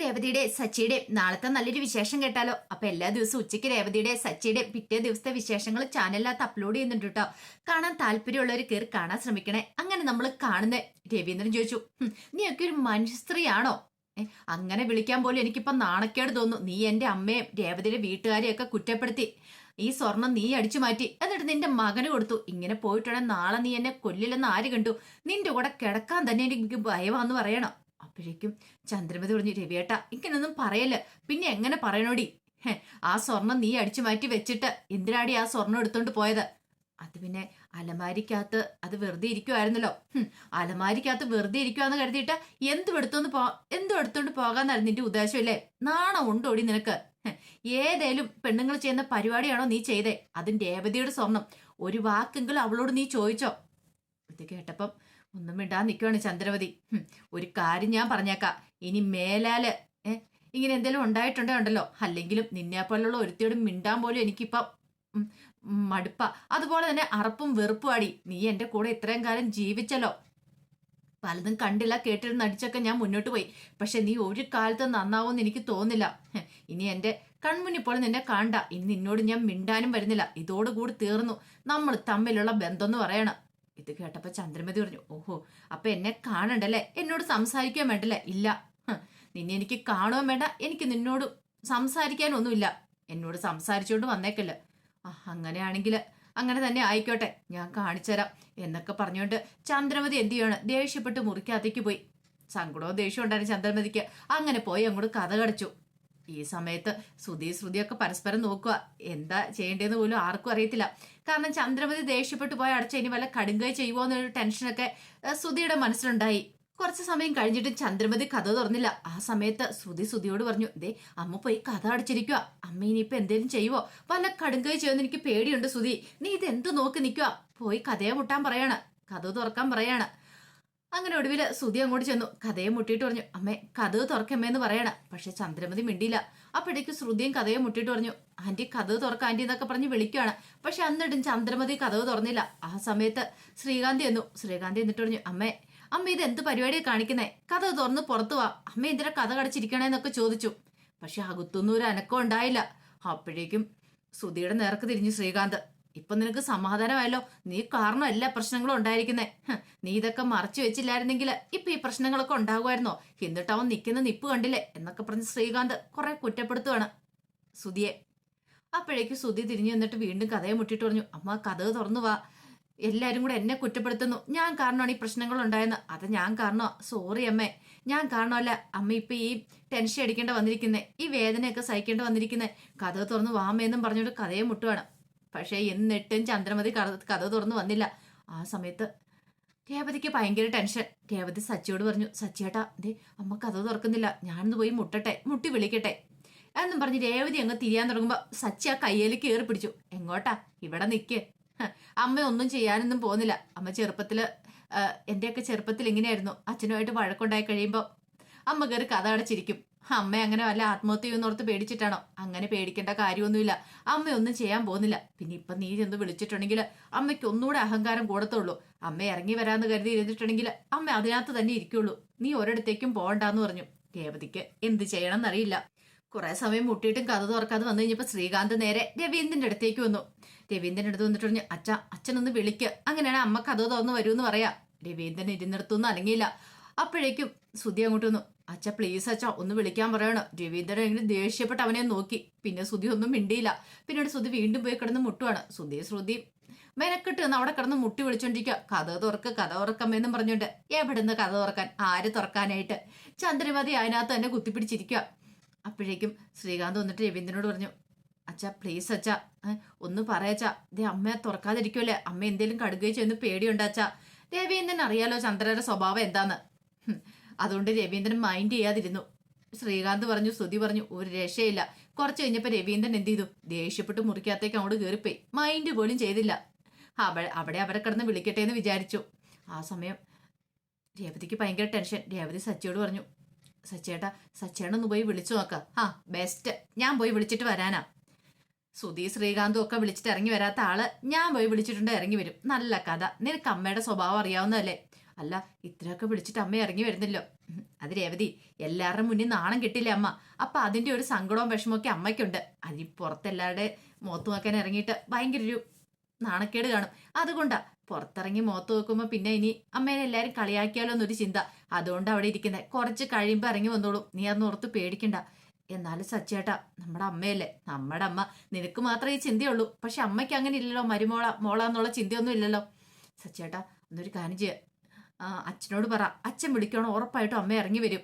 രേവതിയുടെ സച്ചിയുടെ നാളത്തെ നല്ലൊരു വിശേഷം കേട്ടാലോ? അപ്പൊ എല്ലാ ദിവസവും ഉച്ചയ്ക്ക് രേവതിയുടെ സച്ചിയുടെ പിറ്റേ ദിവസത്തെ വിശേഷങ്ങൾ ചാനലിനകത്ത് അപ്ലോഡ് ചെയ്യുന്നുണ്ട് കേട്ടോ കാണാൻ താല്പര്യമുള്ളവർ കയറി കാണാൻ ശ്രമിക്കണേ. അങ്ങനെ നമ്മൾ കാണുന്ന. രവീന്ദ്രൻ ചോദിച്ചു നീയൊക്കെ ഒരു മനുഷ്യസ്ത്രീയാണോ? അങ്ങനെ വിളിക്കാൻ പോലും എനിക്കിപ്പോ നാണക്കേട് തോന്നുന്നു. നീ എന്റെ അമ്മയും രേവതിയുടെ വീട്ടുകാരെയൊക്കെ കുറ്റപ്പെടുത്തി. ഈ സ്വർണം നീ അടിച്ചു മാറ്റി. എന്നിട്ട് നിന്റെ മകന് കൊടുത്തു. ഇങ്ങനെ പോയിട്ടുണ്ടെങ്കിൽ നാളെ നീ എന്നെ കൊല്ലില്ലെന്ന് ആര് കണ്ടു? നിന്റെ കൂടെ കിടക്കാൻ തന്നെ എനിക്ക് ഭയമാന്ന് പറയണം. അപ്പോഴേക്കും ചന്ദ്രമതി പറഞ്ഞു രവിയേട്ട ഇങ്ങനൊന്നും പറയല്ല. പിന്നെ എങ്ങനെ പറയണോടി? ആ സ്വർണം നീ അടിച്ചു മാറ്റി വെച്ചിട്ട് എന്തിനാടി ആ സ്വർണം എടുത്തോണ്ട് പോയത്? അത് പിന്നെ അലമാരിക്കകത്ത് അത് വെറുതെ ഇരിക്കുമായിരുന്നല്ലോ അലമാരിക്കകത്ത് വെറുതെ ഇരിക്കുവാന്ന് കരുതിയിട്ട് എന്തും എടുത്തോണ്ട് പോ എന്തും എടുത്തോണ്ട് പോകാന്നായിരുന്നു നിന്റെ ഉദ്ദേശം അല്ലേ നാണം ഉണ്ടോടി നിനക്ക്? ഏതേലും പെണ്ണുങ്ങൾ ചെയ്യുന്ന പരിപാടിയാണോ നീ ചെയ്തേ? അതിന്റെ രേവതിയുടെ സ്വർണം. ഒരു വാക്കെങ്കിലും അവളോട് നീ ചോദിച്ചോ? ഇത് കേട്ടപ്പം ഒന്നും മിണ്ടാ നിൽക്കുവാണ് ചന്ദ്രവതി. ഒരു കാര്യം ഞാൻ പറഞ്ഞേക്കാം. ഇനി മേലാൽ ഏ ഇങ്ങനെ എന്തെങ്കിലും ഉണ്ടായിട്ടുണ്ടോ ഉണ്ടല്ലോ? അല്ലെങ്കിലും നിന്നെ പോലുള്ള ഒരുത്തിയോടും മിണ്ടാൻ പോലും എനിക്കിപ്പം മടുപ്പ. അതുപോലെ തന്നെ അറപ്പും വെറുപ്പും അടി നീ എന്റെ കൂടെ ഇത്രയും കാലം ജീവിച്ചല്ലോ. പലതും കണ്ടില്ല കേട്ടിരുന്ന് നടിച്ചൊക്കെ ഞാൻ മുന്നോട്ട് പോയി. പക്ഷെ നീ ഒരു കാലത്ത് നന്നാവുമെന്ന് എനിക്ക് തോന്നില്ല ഇനി എന്റെ കൺമുന്നിൽ പോലും നിന്നെ കാണ്ട ഇനി നിന്നോട് ഞാൻ മിണ്ടാനും വരുന്നില്ല. ഇതോടുകൂടി തീർന്നു. നമ്മൾ തമ്മിലുള്ള ബന്ധം എന്ന് പറയണം. ഇത് കേട്ടപ്പോ ചന്ദ്രമതി പറഞ്ഞു ഓഹോ അപ്പൊ എന്നെ കാണണ്ടല്ലേ? എന്നോട് സംസാരിക്കാൻ വേണ്ടല്ലേ? ഇല്ല. നിന്നെ എനിക്ക് കാണുവാൻ വേണ്ട. എനിക്ക് നിന്നോട് സംസാരിക്കാനൊന്നുമില്ല. എന്നോട് സംസാരിച്ചുകൊണ്ട് വന്നേക്കല്ല. ആ അങ്ങനെയാണെങ്കിൽ അങ്ങനെ തന്നെ ആയിക്കോട്ടെ. ഞാൻ കാണിച്ചുതരാം എന്നൊക്കെ പറഞ്ഞുകൊണ്ട് ചന്ദ്രമതി എന്ത് ചെയ്യാണ്? ദേഷ്യപ്പെട്ട് മുറിക്കകത്തേക്ക് പോയി. സങ്കടവും ദേഷ്യം ഉണ്ടായിരുന്നു ചന്ദ്രമതിക്ക്. അങ്ങനെ പോയി അങ്ങോട്ട് കഥ കടച്ചു. ഈ സമയത്ത് ശ്രുതി ശ്രുതിയൊക്കെ പരസ്പരം നോക്കുക. എന്താ ചെയ്യേണ്ടതെന്ന് പോലും ആർക്കും അറിയത്തില്ല. കാരണം ചന്ദ്രമതി ദേഷ്യപ്പെട്ടു പോയ അടച്ച ഇനി വല്ല കടുങ്കൈ ചെയ്യുമോ എന്നൊരു ടെൻഷനൊക്കെ ശ്രുതിയുടെ മനസ്സിലുണ്ടായി. കുറച്ച് സമയം കഴിഞ്ഞിട്ട് ചന്ദ്രമതി കഥ തുറന്നില്ല. ആ സമയത്ത് ശ്രുതി ശ്രുതിയോട് പറഞ്ഞു ദേ അമ്മ പോയി കഥ അടച്ചിരിക്കുക അമ്മ ഇനിയിപ്പോ എന്തേലും ചെയ്യുവോ? വല്ല കടുങ്കൈ ചെയ്യുമെന്ന് എനിക്ക് പേടിയുണ്ട് ശ്രുതി. നീ ഇത് എന്ത് നോക്കി നിൽക്കുക പോയി കഥയെ മുട്ടാൻ പറയാണ്. കഥ തുറക്കാൻ പറയാണ്. അങ്ങനെ ഒടുവിൽ സുധി അങ്ങോട്ട് ചെന്നു. കഥയെ മുട്ടിയിട്ട് പറഞ്ഞു അമ്മേ കഥ തുറക്കമ്മേന്ന് പറയണ. പക്ഷെ ചന്ദ്രമതി മിണ്ടിയില്ല. അപ്പോഴേക്ക് ശ്രുതിയും കഥയെ മുട്ടിയിട്ട് പറഞ്ഞു ആന്റി കഥ തുറക്ക ആന്റി എന്നൊക്കെ പറഞ്ഞ് വിളിക്കുകയാണ് പക്ഷെ അന്നിട്ടും ചന്ദ്രമതി കഥ തുറന്നില്ല. ആ സമയത്ത് ശ്രീകാന്തി എന്നു ശ്രീകാന്തി എന്നിട്ട് പറഞ്ഞു അമ്മേ അമ്മ ഇത് എന്ത് പരിപാടിയെ കാണിക്കുന്നേ? കഥ തുറന്ന് പുറത്തു വാ. അമ്മ എന്തിനാ കഥ കടച്ചിരിക്കണേന്നൊക്കെ ചോദിച്ചു. പക്ഷെ അകത്തൊന്നും ഒരു അനക്കം ഉണ്ടായില്ല. അപ്പോഴേക്കും സുധിയുടെ നേർക്ക് തിരിഞ്ഞു ശ്രീകാന്ത്. ഇപ്പൊ നിനക്ക് സമാധാനമായല്ലോ. നീ കാരണം എല്ലാ പ്രശ്നങ്ങളും ഉണ്ടായിരിക്കുന്നേ. നീ ഇതൊക്കെ മറച്ചു വെച്ചില്ലായിരുന്നെങ്കിൽ ഇപ്പൊ ഈ പ്രശ്നങ്ങളൊക്കെ ഉണ്ടാകുമായിരുന്നോ? എന്നിട്ട് അവൻ നിൽക്കുന്ന നിപ്പ് കണ്ടില്ലേ? എന്നൊക്കെ പറഞ്ഞ് ശ്രീകാന്ത് കുറെ കുറ്റപ്പെടുത്തുവാണ്. സുധിയെ. അപ്പോഴേക്ക് സുധി തിരിഞ്ഞു നിന്നിട്ട് വീണ്ടും കഥയെ മുട്ടിട്ട് പറഞ്ഞു അമ്മ കഥ തുറന്നു വാ. എല്ലാരും കൂടെ എന്നെ കുറ്റപ്പെടുത്തുന്നു. ഞാൻ കാരണമാണ് ഈ പ്രശ്നങ്ങൾ ഉണ്ടായെന്ന്. അത് ഞാൻ കാരണോ സോറി അമ്മേ. ഞാൻ കാരണമല്ല. അമ്മ ഇപ്പൊ ഈ ടെൻഷൻ അടിക്കേണ്ട വന്നിരിക്കുന്നേ. ഈ വേദനയൊക്കെ സഹിക്കേണ്ട വന്നിരിക്കുന്നേ. കഥ തുറന്ന് വാമേന്നും പറഞ്ഞോണ്ട് കഥയെ മുട്ടുവാണ്. പക്ഷേ എന്നിട്ടും ചന്ദ്രമതി കഥ തുറന്ന് വന്നില്ല. ആ സമയത്ത് രേവതിക്ക് ഭയങ്കര ടെൻഷൻ. രേവതി സച്ചിയോട് പറഞ്ഞു സച്ചിയേട്ടാ ദേ അമ്മ കഥ തുറക്കുന്നില്ല. ഞാനൊന്ന് പോയി മുട്ടട്ടെ മുട്ടി വിളിക്കട്ടെ. എന്നും പറഞ്ഞ് രേവതി അങ്ങ് തിരിയാൻ തുടങ്ങുമ്പോൾ സച്ചി ആ കയ്യിൽ കയറി പിടിച്ചു. എങ്ങോട്ടാ? ഇവിടെ നിക്ക്. അമ്മ ഒന്നും ചെയ്യാനൊന്നും പോകുന്നില്ല. അമ്മ ചെറുപ്പത്തിൽ എന്റെയൊക്കെ ചെറുപ്പത്തിൽ ഇങ്ങനെയായിരുന്നു അച്ഛനുമായിട്ട് വഴക്കുണ്ടായി കഴിയുമ്പോൾ അമ്മ കയറി കഥ അടച്ചിരിക്കും. അമ്മ അങ്ങനെ വല്ല ആത്മഹത്യ ചെയ്യുന്നോർത്ത് പേടിച്ചിട്ടാണോ? അങ്ങനെ പേടിക്കേണ്ട കാര്യമൊന്നുമില്ല. അമ്മയൊന്നും ചെയ്യാൻ പോകുന്നില്ല. പിന്നെ ഇപ്പൊ നീ ചെന്ന് വിളിച്ചിട്ടുണ്ടെങ്കിൽ അമ്മയ്ക്ക് ഒന്നുകൂടെ അഹങ്കാരം കൂടത്തുള്ളൂ. അമ്മ ഇറങ്ങി വരാന്ന് കരുതി ഇരുന്നിട്ടുണ്ടെങ്കിൽ അമ്മ അതിനകത്ത് തന്നെ ഇരിക്കുള്ളൂ. നീ ഒരിടത്തേക്കും പോകണ്ടെന്ന് പറഞ്ഞു. രേവതിക്ക് എന്ത് ചെയ്യണം എന്നറിയില്ല കുറെ സമയം മുട്ടിയിട്ടും കഥ തുറക്കാതെ വന്നു കഴിഞ്ഞപ്പോ ശ്രീകാന്ത് നേരെ രവീന്ദ്രന്റെ അടുത്തേക്ക് വന്നു. രവീന്ദ്രന്റെ അടുത്ത് വന്നിട്ട് പറഞ്ഞു അച്ഛ അച്ഛനൊന്ന് വിളിക്ക്. അങ്ങനെയാണ് അമ്മ കഥ തുറന്ന് വരൂന്ന് പറയാ. രവീന്ദ്രൻ ഇരുന്നിടത്തൊന്നും അനങ്ങിയില്ല. അപ്പോഴേക്കും സുധി അങ്ങോട്ട് വന്നു അച്ഛ പ്ലീസ് അച്ഛ ഒന്ന് വിളിക്കാൻ പറയണം. രവീന്ദ്രൻ എങ്ങനെ ദേഷ്യപ്പെട്ട് അവനെ നോക്കി. പിന്നെ സുധി ഒന്നും മിണ്ടിയില്ല. പിന്നീട് സുധി വീണ്ടും പോയി കിടന്ന് മുട്ടുവാണ്. സുധി ശ്രുതി മെനക്കെട്ട് നിന്ന് അവിടെ കിടന്ന് മുട്ടി വിളിച്ചോണ്ടിരിക്കുക കഥ തുറക്ക് കഥ തുറക്കമ്മേന്നും പറഞ്ഞോണ്ട് എവിടുന്ന് കഥ തുറക്കാൻ ആര് തുറക്കാനായിട്ട്. ചന്ദ്രമതി അതിനകത്ത് തന്നെ കുത്തിപ്പിടിച്ചിരിക്കുക അപ്പോഴേക്കും ശ്രീകാന്ത് വന്നിട്ട് രവീന്ദ്രനോട് പറഞ്ഞു അച്ഛാ പ്ലീസ് അച്ഛാ ഒന്ന് പറയച്ചാ. ദേ അമ്മ തുറക്കാതിരിക്കുമല്ലേ അമ്മ എന്തേലും കടുകയോ ചെയ്യുന്ന പേടിയുണ്ട് അച്ഛാ. രവീന്ദ്രൻ അറിയാലോ ചന്ദ്രയുടെ സ്വഭാവം എന്താന്ന്. അതുകൊണ്ട് രവീന്ദ്രൻ മൈൻഡ് ചെയ്യാതിരുന്നു. ശ്രീകാന്ത് പറഞ്ഞു സ്തുതി പറഞ്ഞു ഒരു രക്ഷയില്ല. കുറച്ച് കഴിഞ്ഞപ്പോൾ രവീന്ദ്രൻ എന്ത് ചെയ്തു? ദേഷ്യപ്പെട്ട് മുറിക്കകത്തേക്ക് അങ്ങോട്ട് കയറിപ്പോയി മൈൻഡ് പോലും ചെയ്തില്ല. അവിടെ അവിടെ അവരെ കിടന്ന് വിളിക്കട്ടെ എന്ന് വിചാരിച്ചു. ആ സമയം രേവതിക്ക് ഭയങ്കര ടെൻഷൻ രേവതി സച്ചിയോട് പറഞ്ഞു സച്ചേട്ടാ ഒന്ന് പോയി വിളിച്ചു നോക്കാം. ആ ബെസ്റ്റ് ഞാൻ പോയി വിളിച്ചിട്ട് വരാനാ. സുധി ശ്രീകാന്തും ഒക്കെ വിളിച്ചിട്ട് ഇറങ്ങി വരാത്ത ആൾ ഞാൻ പോയി വിളിച്ചിട്ടുണ്ട് ഇറങ്ങി വരും. നല്ല കഥ. നിനക്ക് അമ്മയുടെ സ്വഭാവം അറിയാവുന്നതല്ലേ? അല്ല ഇത്രയൊക്കെ വിളിച്ചിട്ട് അമ്മ ഇറങ്ങി വരുന്നല്ലോ. അത് രേവതി എല്ലാവരുടെ മുന്നിൽ നാണം കിട്ടില്ല അമ്മ? അപ്പൊ അതിന്റെ ഒരു സങ്കടവും വിഷമമൊക്കെ അമ്മയ്ക്കുണ്ട്. അതിന് പുറത്തെല്ലാവരുടെ മുഖത്ത് നോക്കാൻ ഇറങ്ങിയിട്ട് ഭയങ്കര ഒരു നാണക്കേട് കാണും. അതുകൊണ്ടാ പുറത്തിറങ്ങി മുഖത്ത് നോക്കുമ്പോൾ പിന്നെ ഇനി അമ്മേനെ എല്ലാവരും കളിയാക്കിയാലോ എന്നൊരു ചിന്ത. അതുകൊണ്ട് അവിടെ ഇരിക്കുന്നത് കുറച്ച് കഴിയുമ്പോൾ ഇറങ്ങി വന്നോളൂ. നീ അന്ന് ഓർത്ത് പേടിക്കണ്ട. എന്നാലും സച്ചേട്ടാ നമ്മുടെ അമ്മയല്ലേ? നമ്മുടെ അമ്മ. നിനക്ക് മാത്രമേ ഈ ചിന്തയുള്ളൂ. പക്ഷെ അമ്മയ്ക്ക് അങ്ങനെ ഇല്ലല്ലോ മരുമോള മോള എന്നുള്ള ചിന്തയൊന്നും ഇല്ലല്ലോ. സച്ചേട്ടാ ഒന്നൊരു കാര്യം ചെയ്യുക അച്ഛനോട് പറ. അച്ഛൻ വിളിക്കണോ? ഉറപ്പായിട്ടും അമ്മ ഇറങ്ങി വരും.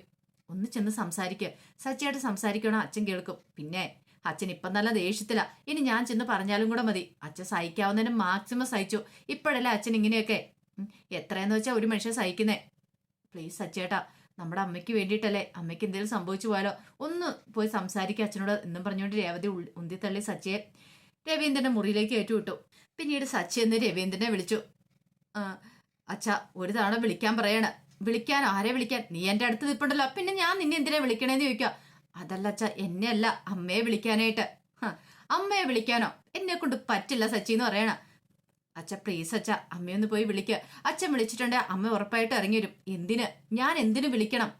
ഒന്ന് ചെന്ന് സംസാരിക്കുക സച്ചിയായിട്ട് സംസാരിക്കണോ? അച്ഛൻ കേൾക്കും. പിന്നെ അച്ഛൻ ഇപ്പം നല്ല ദേഷ്യത്തില. ഇനി ഞാൻ ചെന്ന് പറഞ്ഞാലും കൂടെ മതി. അച്ഛൻ സഹിക്കാവുന്നതിന് മാക്സിമം സഹിച്ചു. ഇപ്പോഴല്ലേ അച്ഛൻ ഇങ്ങനെയൊക്കെ? എത്രയെന്ന് വെച്ചാൽ ഒരു മനുഷ്യൻ സഹിക്കുന്നേ. പ്ലീസ് സച്ചേട്ടാ നമ്മുടെ അമ്മയ്ക്ക് വേണ്ടിയിട്ടല്ലേ? അമ്മയ്ക്ക് എന്തെങ്കിലും സംഭവിച്ചു പോയാലോ? ഒന്ന് പോയി സംസാരിക്കുക അച്ഛനോട്. എന്നും പറഞ്ഞുകൊണ്ട് രേവതി ഉന്തിത്തള്ളി സച്ചിയെ രവീന്ദ്രന്റെ മുറിയിലേക്ക് ഏറ്റുവിട്ടു. പിന്നീട് സച്ചി എന്ന് രവീന്ദ്രനെ വിളിച്ചു. അച്ഛാ ഒരു തവണ വിളിക്കാൻ പറയണ. വിളിക്കാൻ ആരെ വിളിക്കാൻ? നീ എന്റെ അടുത്ത് നിൽപ്പുണ്ടല്ലോ. പിന്നെ ഞാൻ നിന്നെ എന്തിനാ വിളിക്കണേന്ന് ചോദിക്കുക. അതല്ല അച്ഛ എന്നെ അല്ല അമ്മയെ വിളിക്കാനായിട്ട്. അമ്മയെ വിളിക്കാനോ? എന്നെ കൊണ്ട് പറ്റില്ല സച്ചി എന്ന് പറയണ. അച്ഛ പ്ലീസ് അച്ഛ അമ്മയൊന്ന് പോയി വിളിക്കുക അച്ഛൻ വിളിച്ചിട്ടുണ്ട് അമ്മ ഉറപ്പായിട്ട് ഇറങ്ങി വരും എന്തിന്? ഞാൻ എന്തിനു വിളിക്കണം?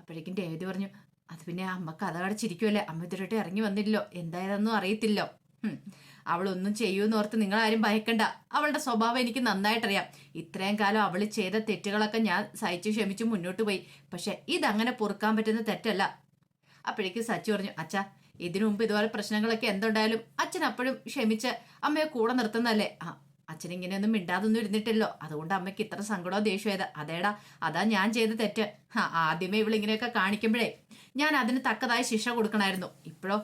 അപ്പോഴേക്കും ഡേവിദ് പറഞ്ഞു അത് പിന്നെ അമ്മ കഥ കടച്ചിരിക്കുമല്ലേ അമ്മ ഇതിരട്ടെ ഇറങ്ങി വന്നില്ലല്ലോ. എന്തായതൊന്നും അറിയത്തില്ലോ. അവളൊന്നും ചെയ്യൂന്ന് ഓർത്ത് നിങ്ങൾ ആരും ഭയക്കണ്ട. അവളുടെ സ്വഭാവം എനിക്ക് നന്നായിട്ടറിയാം. ഇത്രയും കാലം അവൾ ചെയ്ത തെറ്റുകളൊക്കെ ഞാൻ സഹിച്ചു ക്ഷമിച്ചു മുന്നോട്ട് പോയി. പക്ഷെ ഇതങ്ങനെ പൊറുക്കാൻ പറ്റുന്ന തെറ്റല്ല. അപ്പോഴേക്ക് സച്ചി പറഞ്ഞു അച്ഛാ ഇതിനു മുമ്പ് ഇതുപോലെ പ്രശ്നങ്ങളൊക്കെ എന്തുണ്ടായാലും അച്ഛൻ അപ്പോഴും ക്ഷമിച്ച് അമ്മയെ കൂടെ നിർത്തുന്നല്ലേ ആ അച്ഛൻ ഇങ്ങനെയൊന്നും മിണ്ടാതൊന്നും ഇരുന്നിട്ടില്ലോ അതുകൊണ്ട് അമ്മയ്ക്ക് ഇത്ര സങ്കടമോ ദേഷ്യമായത് അതേടാ അതാ ഞാൻ ചെയ്ത തെറ്റ്. ആദ്യമേ ഇവളിങ്ങനെയൊക്കെ കാണിക്കുമ്പോഴേ ഞാൻ അതിന് തക്കതായ ശിക്ഷ കൊടുക്കണമായിരുന്നു ഇപ്പോഴോ?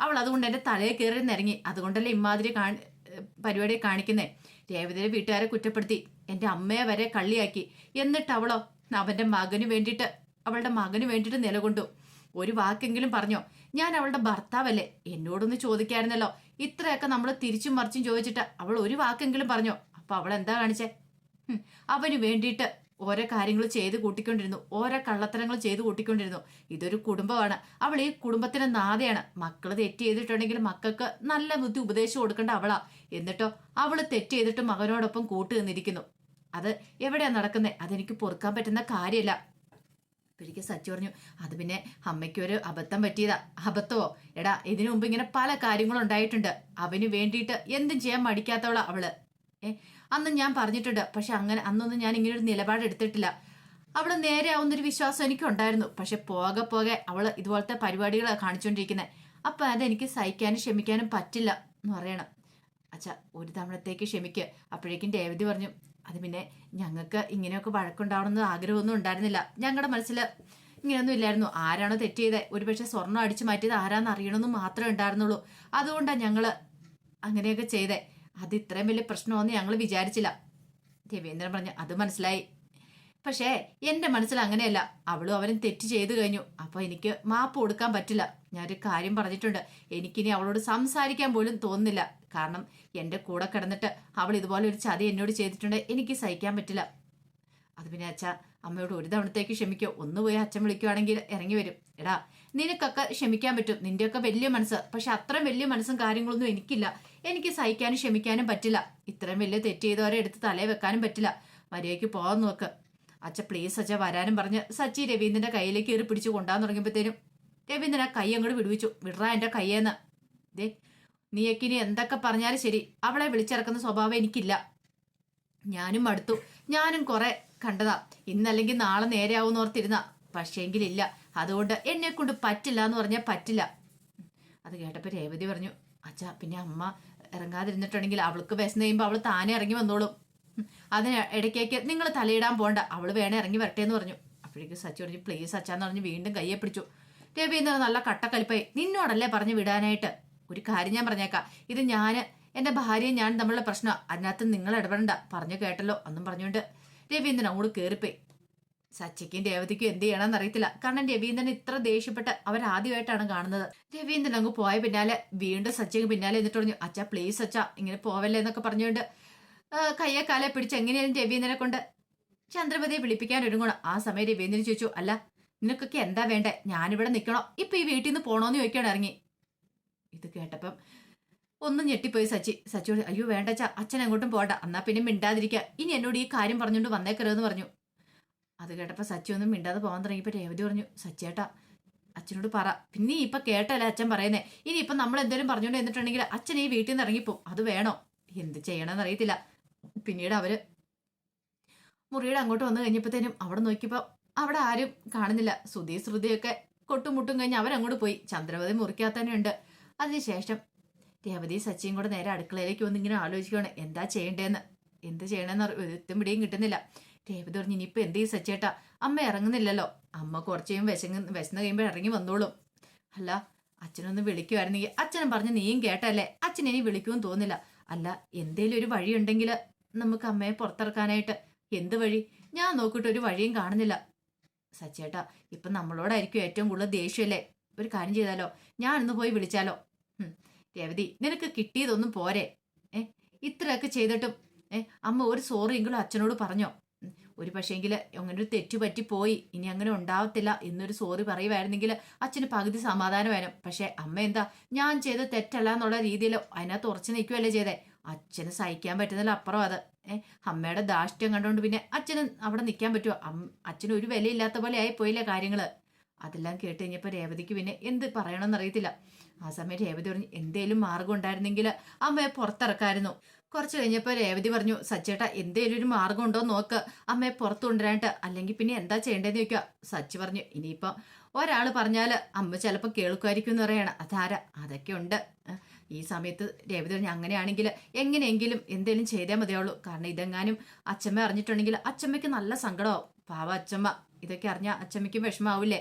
അവൾ അതുകൊണ്ട് എന്റെ തലയെ കയറി നിരങ്ങി. അതുകൊണ്ടല്ലേ ഇമ്മാതിരി കാണി പരിപാടി കാണിക്കുന്നേ. രേവതിയുടെ വീട്ടുകാരെ കുറ്റപ്പെടുത്തി. എന്റെ അമ്മയെ വരെ കള്ളിയാക്കി. എന്നിട്ട് അവളോ? അവന്റെ മകന് വേണ്ടിയിട്ട് അവളുടെ മകന് വേണ്ടിയിട്ട് നിലകൊണ്ടു. ഒരു വാക്കെങ്കിലും പറഞ്ഞോ? ഞാൻ അവളുടെ ഭർത്താവല്ലേ? എന്നോടൊന്ന് ചോദിക്കായിരുന്നല്ലോ. ഇത്രയൊക്കെ നമ്മൾ തിരിച്ചും മറിച്ചും ചോദിച്ചിട്ട് അവൾ ഒരു വാക്കെങ്കിലും പറഞ്ഞോ? അപ്പൊ അവൾ എന്താ കാണിച്ചേ? അവന് വേണ്ടിയിട്ട് ഓരോ കാര്യങ്ങൾ ചെയ്ത് കൂട്ടിക്കൊണ്ടിരുന്നു. ഓരോ കള്ളത്തരങ്ങൾ ചെയ്ത് കൂട്ടിക്കൊണ്ടിരുന്നു. ഇതൊരു കുടുംബമാണ്. അവൾ ഈ കുടുംബത്തിന്റെ നാഥയാണ്. മക്കൾ തെറ്റ് ചെയ്തിട്ടുണ്ടെങ്കിൽ മക്കൾക്ക് നല്ല ബുദ്ധി ഉപദേശം കൊടുക്കേണ്ട അവളാ. എന്നിട്ടോ അവൾ തെറ്റ് ചെയ്തിട്ട് മകനോടൊപ്പം കൂട്ടു നിന്നിരിക്കുന്നു. അത് എവിടെയാ നടക്കുന്നത് അതെനിക്ക് പൊറുക്കാൻ പറ്റുന്ന കാര്യമല്ല ഒരിക്കൽ സച്ചി പറഞ്ഞു അത് പിന്നെ അമ്മയ്ക്ക് ഒരു അബദ്ധം പറ്റിയതാ. അബദ്ധമോ? എടാ ഇതിനു മുമ്പ് ഇങ്ങനെ പല കാര്യങ്ങളും ഉണ്ടായിട്ടുണ്ട്. അവന് വേണ്ടിയിട്ട് എന്തും ചെയ്യാൻ മടിക്കാത്തവളാ അവൾ. ഏ അന്ന് ഞാൻ പറഞ്ഞിട്ടുണ്ട്. പക്ഷെ അങ്ങനെ അന്നൊന്നും ഞാൻ ഇങ്ങനെ ഒരു നിലപാട് എടുത്തിട്ടില്ല. അവൾ നേരെ ആവുന്നൊരു വിശ്വാസം എനിക്കുണ്ടായിരുന്നു. പക്ഷെ പോകെ പോകെ അവൾ ഇതുപോലത്തെ പരിപാടികളാണ് കാണിച്ചുകൊണ്ടിരിക്കുന്നത് അപ്പൊ അതെനിക്ക് സഹിക്കാനും ക്ഷമിക്കാനും പറ്റില്ല എന്ന് പറയണം. അച്ഛാ ഒരു തവണത്തേക്ക് ക്ഷമിക്കുക അപ്പോഴേക്കും രേവതി പറഞ്ഞു അത് പിന്നെ ഞങ്ങൾക്ക് ഇങ്ങനെയൊക്കെ വഴക്കുണ്ടാവണമെന്ന് ആഗ്രഹമൊന്നും ഉണ്ടായിരുന്നില്ല. ഞങ്ങളുടെ മനസ്സിൽ ഇങ്ങനെയൊന്നും ഇല്ലായിരുന്നു. ആരാണോ തെറ്റ് ചെയ്തത് ഒരുപക്ഷെ സ്വർണം അടിച്ചു മാറ്റിയത് ആരാന്ന് അറിയണമെന്ന് മാത്രമേ ഉണ്ടായിരുന്നുള്ളൂ. അതുകൊണ്ടാണ് ഞങ്ങൾ അങ്ങനെയൊക്കെ ചെയ്തേ. അത് ഇത്രയും വലിയ പ്രശ്നമൊന്നും ഞങ്ങൾ വിചാരിച്ചില്ല. രവീന്ദ്രൻ പറഞ്ഞു അത് മനസ്സിലായി. പക്ഷേ എന്റെ മനസ്സിൽ അങ്ങനെയല്ല. അവളും അവനും തെറ്റ് ചെയ്തു കഴിഞ്ഞു. അപ്പോൾ എനിക്ക് മാപ്പ് കൊടുക്കാൻ പറ്റില്ല. ഞാനൊരു കാര്യം പറഞ്ഞിട്ടുണ്ട്. എനിക്കിനി അവളോട് സംസാരിക്കാൻ പോലും തോന്നുന്നില്ല. കാരണം എന്റെ കൂടെ കിടന്നിട്ട് അവൾ ഇതുപോലെ ഒരു ചതി എന്നോട് ചെയ്തിട്ടുണ്ട്. എനിക്ക് സഹിക്കാൻ പറ്റില്ല. അത് പിന്നെ അച്ഛ അമ്മയോട് ഒരു തവണത്തേക്ക് ക്ഷമിക്കോ. ഒന്ന് പോയി അച്ഛൻ വിളിക്കുവാണെങ്കിൽ ഇറങ്ങി വരും. എടാ നിനക്കൊക്കെ ക്ഷമിക്കാൻ പറ്റും. നിന്റെയൊക്കെ വലിയ മനസ്സ്. പക്ഷെ അത്രയും വലിയ മനസ്സും കാര്യങ്ങളൊന്നും എനിക്കില്ല. എനിക്ക് സഹിക്കാനും ക്ഷമിക്കാനും പറ്റില്ല. ഇത്രയും വലിയ തെറ്റ് ചെയ്തവരെ എടുത്ത് തലേ വെക്കാനും പറ്റില്ല. മര്യാദയ്ക്ക് പോകാൻ നോക്ക്. അച്ഛ പ്ലീസ് അച്ഛ വരാനും പറഞ്ഞ് സച്ചി രവീന്ദ്രന്റെ കയ്യിലേക്ക് കയറി പിടിച്ചു കൊണ്ടാൻ തുടങ്ങിയപ്പോഴത്തേനും രവീന്ദ്രൻ ആ കൈ അങ്ങോട്ട് വിടുവിച്ചു. വിടറാ എന്റെ കയ്യേന്ന്. ദേ നീയൊക്കെ എന്തൊക്കെ പറഞ്ഞാലും ശരി. അവളെ വിളിച്ചിറക്കുന്ന സ്വഭാവം എനിക്കില്ല. ഞാനും മടുത്തു. ഞാനും കുറെ കണ്ടതാ. ഇന്നല്ലെങ്കിൽ നാളെ നേരെയാവുമെന്ന് ഓർത്തിരുന്ന. പക്ഷേങ്കിലില്ല. അതുകൊണ്ട് എന്നെ കൊണ്ട് പറ്റില്ല എന്ന് പറഞ്ഞാൽ പറ്റില്ല. അത് കേട്ടപ്പോൾ രേവതി പറഞ്ഞു അച്ഛാ പിന്നെ അമ്മ ഇറങ്ങാതിരുന്നിട്ടുണ്ടെങ്കിൽ അവൾക്ക് വിശന്ന് കഴിയുമ്പോൾ അവൾ താനെ ഇറങ്ങി വന്നോളും. അതിന് ഇടയ്ക്കേക്ക് നിങ്ങൾ തലയിടാൻ പോണ്ട. അവൾ വേണേ ഇറങ്ങി വരട്ടെ എന്ന് പറഞ്ഞു. അപ്പോഴേക്കും സച്ചി പറഞ്ഞു പ്ലീസ് അച്ഛാന്ന് പറഞ്ഞ് വീണ്ടും കയ്യെ പിടിച്ചു. രവീന്ദ്രൻ നല്ല കട്ടക്കലിപ്പായി. നിന്നോടല്ലേ പറഞ്ഞു വിടാനായിട്ട്? ഒരു കാര്യം ഞാൻ പറഞ്ഞേക്കാം. ഇത് ഞാൻ എന്റെ ഭാര്യയും ഞാൻ തമ്മിലുള്ള പ്രശ്നം. അതിനകത്ത് നിങ്ങൾ ഇടപെടണ്ട. പറഞ്ഞു കേട്ടല്ലോ ഒന്നും പറഞ്ഞുകൊണ്ട് രവീന്ദ്രൻ അങ്ങോട്ട് കയറിപ്പോയി സച്ചിക്കും രേവതിക്കും എന്ത് ചെയ്യണമെന്ന് അറിയത്തില്ല. കാരണം രവീന്ദ്രൻ ഇത്ര ദേഷ്യപ്പെട്ട് അവരാദ്യമായിട്ടാണ് കാണുന്നത്. രവീന്ദ്രൻ അങ്ങ് പോയ പിന്നാലെ വീണ്ടും സച്ചിക്ക് പിന്നാലെ എന്നിട്ട് പറഞ്ഞു അച്ഛാ പ്ലീസ് അച്ഛാ ഇങ്ങനെ പോവല്ലേ എന്നൊക്കെ പറഞ്ഞുകൊണ്ട് കയ്യെ കാലെ പിടിച്ച് എങ്ങനെയാലും രവീന്ദ്രനെ കൊണ്ട് ചന്ദ്രപതിയെ വിളിപ്പിക്കാൻ ഒരുങ്ങണം. ആ സമയം രവീന്ദ്രൻ ചോദിച്ചു അല്ല നിനക്കൊക്കെ എന്താ വേണ്ടേ? ഞാനിവിടെ നിൽക്കണോ? ഇപ്പൊ ഈ വീട്ടിൽ നിന്ന് പോണോന്ന് ചോദിക്കാൻ ഇറങ്ങി. ഇത് കേട്ടപ്പം ഒന്നും ഞെട്ടിപ്പോയി സച്ചി. സച്ചിയോട് അയ്യോ വേണ്ട അച്ഛാ അച്ഛൻ അങ്ങോട്ടും പോണ്ട എന്നാ പിന്നെ മിണ്ടാതിരിക്കുക ഇനി എന്നോട് ഈ കാര്യം പറഞ്ഞുകൊണ്ട് വന്നേക്കരുതെന്ന് പറഞ്ഞു. അത് കേട്ടപ്പോൾ സച്ചി ഒന്നും മിണ്ടാതെ പോകാൻ തുടങ്ങിയപ്പോൾ രേവതി പറഞ്ഞു സച്ചേട്ടാ അച്ഛനോട് പറ. പിന്നെ ഇപ്പൊ കേട്ടല്ലേ അച്ഛൻ പറയുന്നേ. ഇനി ഇപ്പൊ നമ്മൾ എന്തെങ്കിലും പറഞ്ഞുകൊണ്ട് എന്നിട്ടുണ്ടെങ്കിൽ അച്ഛൻ ഈ വീട്ടിൽ നിന്ന് ഇറങ്ങിപ്പോവും. അത് വേണോ? എന്ത് ചെയ്യണമെന്ന് അറിയത്തില്ല. പിന്നീട് അവർ മുറിയുടെ അങ്ങോട്ട് വന്നു കഴിഞ്ഞപ്പോഴത്തേനും അവിടെ നോക്കിയപ്പോൾ അവിടെ ആരും കാണുന്നില്ല. ശ്രുതി ശ്രുതിയൊക്കെ കൊട്ടുമുട്ടും കഴിഞ്ഞ് അവരങ്ങോട്ട് പോയി. ചന്ദ്രവതി മുറിക്കാത്തന്നെ ഉണ്ട് അതിനുശേഷം രേവതി സച്ചിയും കൂടെ നേരെ അടുക്കളയിലേക്ക് വന്ന് ഇങ്ങനെ ആലോചിക്കുകയാണ് എന്താ ചെയ്യേണ്ടതെന്ന് എന്ത് ചെയ്യണമെന്ന് ഒരുത്തും പിടിയും കിട്ടുന്നില്ല. രേവതി പറഞ്ഞു ഇനിയിപ്പോൾ എന്ത് ചെയ്യും സച്ചേട്ടാ? അമ്മ ഇറങ്ങുന്നില്ലല്ലോ. അമ്മ കുറച്ച് കഴിയുമ്പോൾ വിശങ്ങ് വിശന്ന് കഴിയുമ്പോൾ ഇറങ്ങി വന്നോളും. അല്ല അച്ഛനൊന്ന് വിളിക്കുമായിരുന്നെങ്കിൽ അച്ഛനും പറഞ്ഞ് നീയും കേട്ടല്ലേ അച്ഛൻ ഇനി വിളിക്കുമെന്ന് തോന്നില്ല അല്ല എന്തേലും ഒരു വഴിയുണ്ടെങ്കിൽ നമുക്ക് അമ്മയെ പുറത്തിറക്കാനായിട്ട്. എന്ത് വഴി? ഞാൻ നോക്കിയിട്ട് ഒരു വഴിയും കാണുന്നില്ല. സച്ചേട്ടാ ഇപ്പം നമ്മളോടായിരിക്കും ഏറ്റവും കൂടുതൽ ദേഷ്യമല്ലേ? ഒരു കാര്യം ചെയ്താലോ? ഞാൻ ഇന്ന് പോയി വിളിച്ചാലോ. രേവതി നിനക്ക് കിട്ടിയതൊന്നും പോരെ? ഏ ഇത്രയൊക്കെ ചെയ്തിട്ടും ഏ അമ്മ ഒരു സോറിയെങ്കിലും അച്ഛനോട് പറഞ്ഞോ. ഒരു പക്ഷേങ്കിൽ അങ്ങനെ ഒരു തെറ്റു പോയി ഇനി അങ്ങനെ ഉണ്ടാവത്തില്ല എന്നൊരു സോറി പറയുമായിരുന്നെങ്കിൽ അച്ഛന് പകുതി സമാധാനമായിരുന്നു പക്ഷേ അമ്മ എന്താ ഞാൻ ചെയ്ത തെറ്റല്ല എന്നുള്ള രീതിയിൽ അതിനകത്ത് ഉറച്ചു നിൽക്കുകയല്ലേ ചെയ്തേ? അച്ഛന് സഹിക്കാൻ പറ്റുന്നതിൽ അപ്പുറം അത്. ഏഹ് അമ്മയുടെ ദാഷ്ട്യം കണ്ടുകൊണ്ട് പിന്നെ അച്ഛന് അവിടെ നിൽക്കാൻ പറ്റുമോ അച്ഛന് ഒരു വിലയില്ലാത്ത പോലെ ആയി പോയില്ലേ കാര്യങ്ങൾ അതെല്ലാം കേട്ട് കഴിഞ്ഞപ്പോൾ രേവതിക്ക് പിന്നെ എന്ത് പറയണമെന്ന് അറിയത്തില്ല. ആ സമയം രേവതി പറഞ്ഞു എന്തേലും മാർഗം ഉണ്ടായിരുന്നെങ്കിൽ അമ്മയെ പുറത്തിറക്കായിരുന്നു. കുറച്ച് കഴിഞ്ഞപ്പോൾ രേവതി പറഞ്ഞു സച്ചേട്ട എന്തേലും ഒരു മാർഗം ഉണ്ടോ നോക്ക്. അമ്മയെ പുറത്തു കൊണ്ടുവരാനായിട്ട് അല്ലെങ്കിൽ പിന്നെ എന്താ ചെയ്യേണ്ടതെന്ന് ചോദിക്കുക. സച്ചി പറഞ്ഞു ഇനിയിപ്പം ഒരാൾ പറഞ്ഞാൽ അമ്മ ചിലപ്പോൾ കേൾക്കുമായിരിക്കും എന്ന് പറയണം. അതാരാ? അതൊക്കെ ഉണ്ട്. ഈ സമയത്ത് രേവതി പറഞ്ഞു അങ്ങനെയാണെങ്കിൽ എങ്ങനെയെങ്കിലും എന്തേലും ചെയ്തേ മതിയാവുള്ളൂ. കാരണം ഇതെങ്ങാനും അച്ഛമ്മ അറിഞ്ഞിട്ടുണ്ടെങ്കിൽ അച്ഛമ്മയ്ക്ക് നല്ല സങ്കടമാവും. പാവ അച്ഛമ്മ. ഇതൊക്കെ അറിഞ്ഞാൽ അച്ഛമ്മയ്ക്കും വിഷമാവില്ലേ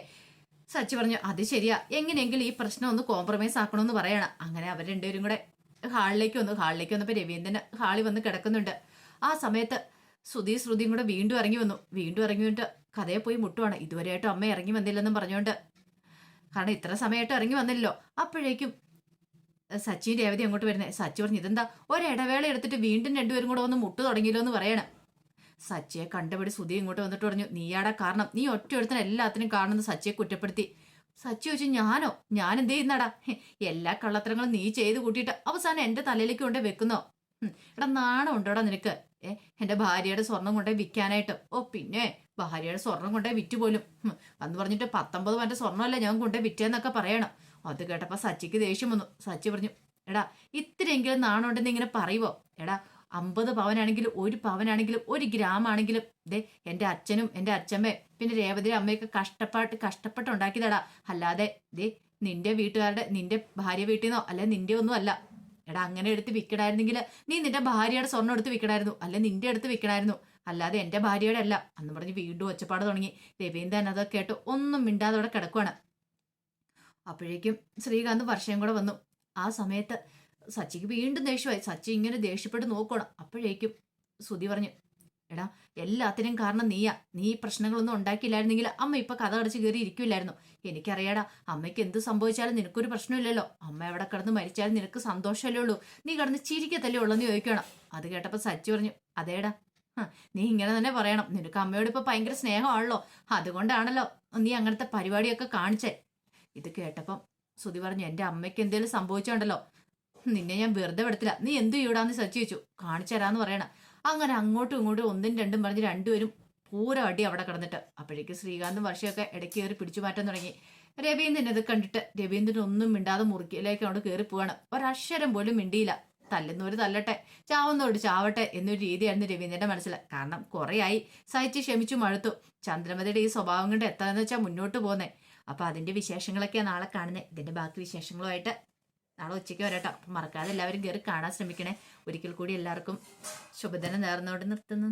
സച്ചി പറഞ്ഞു അത് ശരിയാ. എങ്ങനെയെങ്കിലും ഈ പ്രശ്നം ഒന്ന് കോംപ്രമൈസ് ആക്കണമെന്ന് പറയണം. അങ്ങനെ അവർ രണ്ടുപേരും കൂടെ ഹാളിലേക്ക് വന്നു. ഹാളിലേക്ക് വന്നപ്പോൾ രവീന്ദ്രൻ ഹാളിൽ വന്ന് കിടക്കുന്നുണ്ട്. ആ സമയത്ത് ശ്രുതി ശ്രുതിയും കൂടെ വീണ്ടും ഇറങ്ങി വന്നു. വീണ്ടും ഇറങ്ങി വന്നിട്ട് കഥയെ പോയി മുട്ടുവാണ്. ഇതുവരെയായിട്ടും അമ്മ ഇറങ്ങി വന്നില്ലെന്നും പറഞ്ഞുകൊണ്ട്. കാരണം ഇത്ര സമയമായിട്ട് ഇറങ്ങി വന്നില്ലല്ലോ. അപ്പോഴേക്കും സച്ചിൻ രേവതി അങ്ങോട്ട് വരുന്നത് സച്ചി പറഞ്ഞു ഇതെന്താ? ഒരിടവേള എടുത്തിട്ട് വീണ്ടും രണ്ടുപേരും കൂടെ വന്ന് മുട്ട് തുടങ്ങിയല്ലോ എന്ന് പറയണം. സച്ചിയെ കണ്ടുപിടി സുധി ഇങ്ങോട്ട് വന്നിട്ട് പറഞ്ഞു നീയാടെ കാരണം നീ ഒറ്റ ഒരുത്തന എല്ലാത്തിനും കാണുന്ന സച്ചിയെ കുറ്റപ്പെടുത്തി. സച്ചി ചോദിച്ചു ഞാനോ? ഞാൻ എന്ത് ചെയ്യുന്നടാ? എല്ലാ കള്ളത്തരങ്ങളും നീ ചെയ്ത് കൂട്ടിയിട്ട് അവസാനം എന്റെ തലയിലേക്ക് കൊണ്ടേ വെക്കുന്നോ? എടാ നാണം ഉണ്ടോടാ നിനക്ക്? ഏ എന്റെ ഭാര്യയുടെ സ്വർണം കൊണ്ടേ വിൽക്കാനായിട്ട്. ഓ പിന്നെ ഭാര്യയുടെ സ്വർണം കൊണ്ടേ വിറ്റ് പോലും. അന്ന് പറഞ്ഞിട്ട് പത്തൊമ്പത് മറ്റേ സ്വർണമല്ല ഞാൻ കൊണ്ടേ വിറ്റേന്നൊക്കെ പറയണം. അത് കേട്ടപ്പോ സച്ചിക്ക് ദേഷ്യം വന്നു. സച്ചി പറഞ്ഞു എടാ ഇത്രയെങ്കിലും നാണം ഉണ്ടെന്ന് ഇങ്ങനെ പറയുവോ? എടാ അമ്പത് പവനാണെങ്കിലും ഒരു പവനാണെങ്കിലും ഒരു ഗ്രാമാണെങ്കിലും ദേ എന്റെ അച്ഛനും എന്റെ അച്ഛമ്മയും പിന്നെ രേവതിയുടെ അമ്മയൊക്കെ കഷ്ടപ്പാട്ട് കഷ്ടപ്പെട്ട് ഉണ്ടാക്കിയതാടാ അല്ലാതെ ദേ നിന്റെ വീട്ടുകാരുടെ നിന്റെ ഭാര്യ വീട്ടിൽ നിന്നോ അല്ലെ നിന്റെ ഒന്നും അല്ല. എടാ അങ്ങനെ എടുത്ത് വിൽക്കണായിരുന്നെങ്കിൽ നീ നിന്റെ ഭാര്യയുടെ സ്വർണം എടുത്ത് വിൽക്കണായിരുന്നു അല്ലെ നിന്റെ അടുത്ത് വിൽക്കണായിരുന്നു. അല്ലാതെ എന്റെ ഭാര്യയുടെ അല്ല. അന്ന് പറഞ്ഞ് വീണ്ടും ഒച്ചപ്പാട് തുടങ്ങി. രവീന്ദ്രൻ അതൊക്കെ കേട്ട് ഒന്നും മിണ്ടാതെ കിടക്കുവാണ്. അപ്പോഴേക്കും ശ്രീകാന്ത് വർഷം കൂടെ വന്നു. ആ സമയത്ത് സച്ചിക്ക് വീണ്ടും ദേഷ്യമായി. സച്ചി ഇങ്ങനെ ദേഷ്യപ്പെട്ട് നോക്കണം അപ്പോഴേക്കും സുതി പറഞ്ഞു എടാ എല്ലാത്തിനും കാരണം നീയാ. നീ ഈ പ്രശ്നങ്ങളൊന്നും ഉണ്ടാക്കിയില്ലായിരുന്നെങ്കിൽ അമ്മ ഇപ്പൊ കഥ അടച്ച് കയറി ഇരിക്കില്ലായിരുന്നു എനിക്കറിയാടാ അമ്മയ്ക്ക് എന്ത് സംഭവിച്ചാലും നിനക്കൊരു പ്രശ്നമില്ലല്ലോ. അമ്മ എവിടെ കിടന്ന് മരിച്ചാലും നിനക്ക് സന്തോഷമല്ലേ ഉള്ളൂ. നീ കിടന്ന് ചിരിക്കത്തല്ലേ ഉള്ളെന്ന് ചോദിക്കണം അത് കേട്ടപ്പോൾ സച്ചി പറഞ്ഞു അതേടാ നീ ഇങ്ങനെ തന്നെ പറയണം. നിനക്ക് അമ്മയോട് ഇപ്പൊ ഭയങ്കര സ്നേഹമാണല്ലോ. അതുകൊണ്ടാണല്ലോ നീ അങ്ങനത്തെ പരിപാടിയൊക്കെ കാണിച്ചേ. ഇത് കേട്ടപ്പം സുതി പറഞ്ഞു എന്റെ അമ്മയ്ക്ക് എന്തെങ്കിലും സംഭവിച്ചോണ്ടല്ലോ. നിന്നെ ഞാൻ വെറുതെ വിടത്തില്ല. നീ എന്ത് ചെയ്യൂടാന്ന് സച്ചി വെച്ചു കാണിച്ചു തരാന്ന് പറയണം. അങ്ങനെ അങ്ങോട്ടും ഇങ്ങോട്ടും ഒന്നും രണ്ടും പറഞ്ഞ് രണ്ടുപേരും പൂര അടി അവിടെ കിടന്നിട്ട്. അപ്പോഴേക്ക് ശ്രീകാന്തും വർഷയൊക്കെ ഇടയ്ക്ക് കയറി പിടിച്ചു മാറ്റാൻ തുടങ്ങി. രവീന്ദ്രൻ ഇത് കണ്ടിട്ട് രവീന്ദ്രൻ ഒന്നും മിണ്ടാതെ മുറുക്കിയിലേക്ക് അവിടെ കയറി പോവാണ്. ഒരക്ഷരം പോലും മിണ്ടിയില്ല. തല്ലുന്നവര് തല്ലട്ടെ ചാവുന്നവര് ചാവട്ടെ എന്നൊരു രീതിയായിരുന്നു രവീന്ദ്രന്റെ മനസ്സിൽ. കാരണം കുറേയായി സഹിച്ച് ക്ഷമിച്ചു മഴത്തു ചന്ദ്രമതിയുടെ ഈ സ്വഭാവം കൊണ്ട് എത്താന്ന് വെച്ചാൽ മുന്നോട്ട് പോന്നേ. അപ്പൊ അതിന്റെ വിശേഷങ്ങളൊക്കെയാണ് നാളെ കാണുന്നത് ഇതിന്റെ ബാക്കി വിശേഷങ്ങളുമായിട്ട് നാളെ ഉച്ചയ്ക്ക് വരട്ടോ. അപ്പം മറക്കാതെ എല്ലാവരും കയറി കാണാൻ ശ്രമിക്കണേ. ഒരിക്കൽ കൂടി എല്ലാവർക്കും ശുഭദിനം നേർന്നുകൊണ്ട് നിർത്തുന്നു.